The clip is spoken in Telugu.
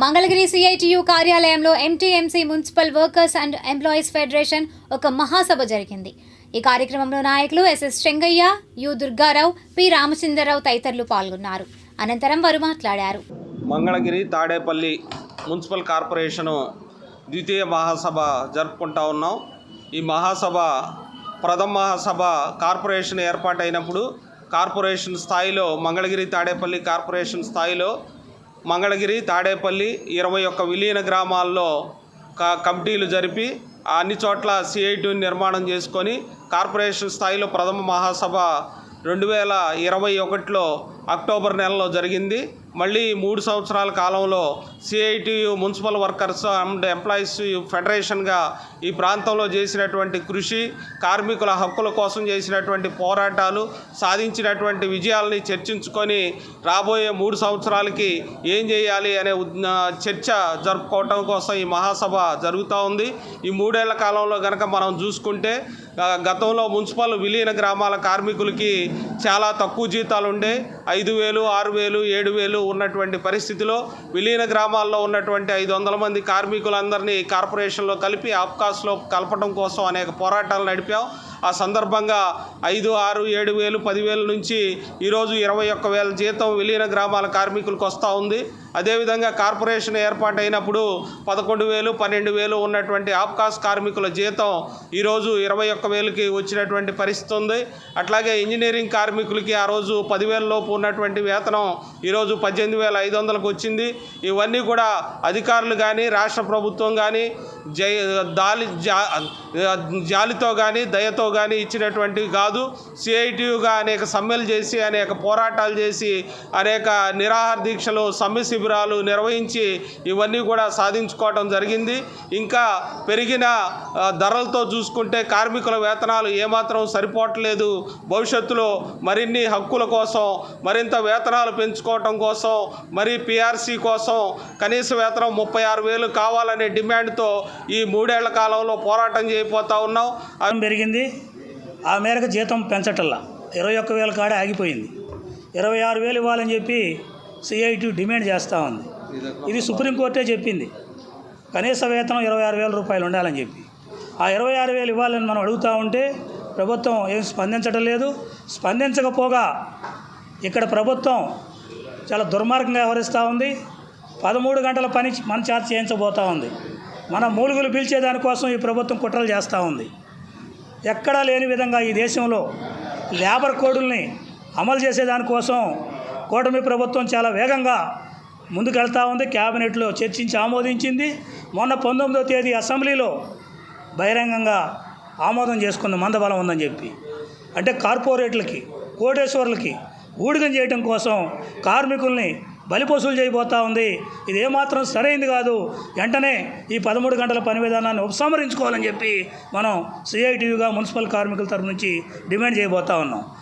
మంగళగిరి సిఐటియు కార్యాలయంలో MTMC municipal workers and employees federation ఒక మహాసభ జరిగింది. ఈ కార్యక్రమంలో నాయకులు SS Chengaiah U Durga Rao P Ramachandra Rao తదితరులు పాల్గొన్నారు. అనంతరం వారు మాట్లాడారు. మంగళగిరి తాడేపల్లి మున్సిపల్ కార్పొరేషను ద్వితీయ మహాసభ జరుపుకుంటా ఉన్నాం. ఈ మహాసభ ప్రథమ మహాసభ కార్పొరేషన్ ఏర్పాటైనప్పుడు కార్పొరేషన్ స్థాయిలో మంగళగిరి తాడేపల్లి కార్పొరేషన్ స్థాయిలో మంగళగిరి తాడేపల్లి ఇరవై ఒక్క విలీన గ్రామాల్లో క కమిటీలు జరిపి అన్ని చోట్ల సిఐటి నిర్మాణం చేసుకొని కార్పొరేషన్ స్థాయిలో ప్రథమ మహాసభ రెండు వేల ఇరవై ఒకటిలో అక్టోబర్ నెలలో జరిగింది. మళ్ళీ ఈ మూడు సంవత్సరాల కాలంలో CITU municipal workers and employees ఫెడరేషన్గా ఈ ప్రాంతంలో చేసినటువంటి కృషి కార్మికుల హక్కుల కోసం చేసినటువంటి పోరాటాలు సాధించినటువంటి విజయాల్ని చర్చించుకొని రాబోయే మూడు సంవత్సరాలకి ఏం చేయాలి అనే చర్చ జరుపుకోవటం కోసం ఈ మహాసభ జరుగుతూ ఉంది. ఈ మూడేళ్ళ కాలంలో కనుక మనం చూసుకుంటే గతంలో మున్సిపల్ విలీన గ్రామాల కార్మికులకి చాలా తక్కువ జీతాలు ఉండే ఐదు వేలు ఆరు వేలు ఏడు వేలు ఉన్నటువంటి పరిస్థితిలో విలీన గ్రామాల్లో ఉన్నటువంటి ఐదు వందల మంది కార్మికులందరినీ కార్పొరేషన్లో కలిపి ఆప్కాస్లో కలపడం కోసం అనేక పోరాటాలు నడిపాం. ఆ సందర్భంగా ఐదు ఆరు ఏడు వేలు పదివేల నుంచి ఈరోజు ఇరవై ఒక్క వేల జీతం విలీన గ్రామాల కార్మికులకు వస్తూ ఉంది. అదేవిధంగా కార్పొరేషన్ ఏర్పాటైనప్పుడు పదకొండు వేలు పన్నెండు వేలు ఉన్నటువంటి ఆప్కాస్ కార్మికుల జీతం ఈరోజు ఇరవై ఒక్క వేలకి వచ్చినటువంటి పరిస్థితి ఉంది. అట్లాగే ఇంజనీరింగ్ కార్మికులకి ఆ రోజు పదివేల లోపు ఉన్నటువంటి వేతనం ఈరోజు పద్దెనిమిది వేల ఐదు వందలకు వచ్చింది. ఇవన్నీ కూడా అధికారులు కానీ రాష్ట్ర ప్రభుత్వం కానీ జై దాలి జా జాలితో కానీ దయతో కానీ ఇచ్చినటువంటివి కాదు. సిఐటియుగా అనేక సమ్మెలు చేసి అనేక పోరాటాలు చేసి అనేక నిరాహార దీక్షలు సమ్మె శిబిరాలు నిర్వహించి ఇవన్నీ కూడా సాధించుకోవడం జరిగింది. ఇంకా పెరిగిన ధరలతో చూసుకుంటే కార్మికుల వేతనాలు ఏమాత్రం సరిపోవట్లేదు. భవిష్యత్తులో మరిన్ని హక్కుల కోసం మరింత వేతనాలు పెంచుకోవటం కోసం మరి పిఆర్సీ కోసం కనీస వేతనం ముప్పై ఆరు వేలు కావాలనే డిమాండ్తో ఈ మూడేళ్ళ కాలంలో పోరాటం చేయబోతా ఉన్నాం. పెరిగింది. ఆ మేరకు జీతం పెంచటల్లా. ఇరవై ఒక్క వేల కాడే ఆగిపోయింది. ఇరవై ఆరు వేలు ఇవ్వాలని చెప్పి సిఐటి డిమాండ్ చేస్తూ ఉంది. ఇది సుప్రీంకోర్టే చెప్పింది. కనీస వేతనం ఇరవై ఆరు వేల రూపాయలు ఉండాలని చెప్పి. ఆ ఇరవై ఆరు వేలు ఇవ్వాలని మనం అడుగుతూ ఉంటే ప్రభుత్వం ఏం స్పందించడం లేదు. స్పందించకపోగా ఇక్కడ ప్రభుత్వం చాలా దుర్మార్గంగా వ్యవహరిస్తూ ఉంది. పదమూడు గంటల పని మన చేత చేయించబోతూ ఉంది. మన మూలుగులు పీల్చేదానికోసం ఈ ప్రభుత్వం కుట్రలు చేస్తూ ఉంది. ఎక్కడా లేని విధంగా ఈ దేశంలో లేబర్ కోడుల్ని అమలు చేసేదానికోసం కూటమి ప్రభుత్వం చాలా వేగంగా ముందుకెళ్తా ఉంది. క్యాబినెట్లో చర్చించి ఆమోదించింది. మొన్న పంతొమ్మిదో తేదీ అసెంబ్లీలో బహిరంగంగా ఆమోదం చేసుకుంది. మందబలం ఉందని చెప్పి. అంటే కార్పొరేట్లకి కోటేశ్వర్లకి ఊడిగం చేయడం కోసం కార్మికుల్ని బలిపసులు చేయబోతా ఉంది. ఇది ఏమాత్రం సరైంది కాదు. వెంటనే ఈ పదమూడు గంటల పని విధానాన్ని ఉపసంహరించుకోవాలని చెప్పి మనం సిఐటియుగా మున్సిపల్ కార్మికుల తరపు నుంచి డిమాండ్ చేయబోతా ఉన్నాం.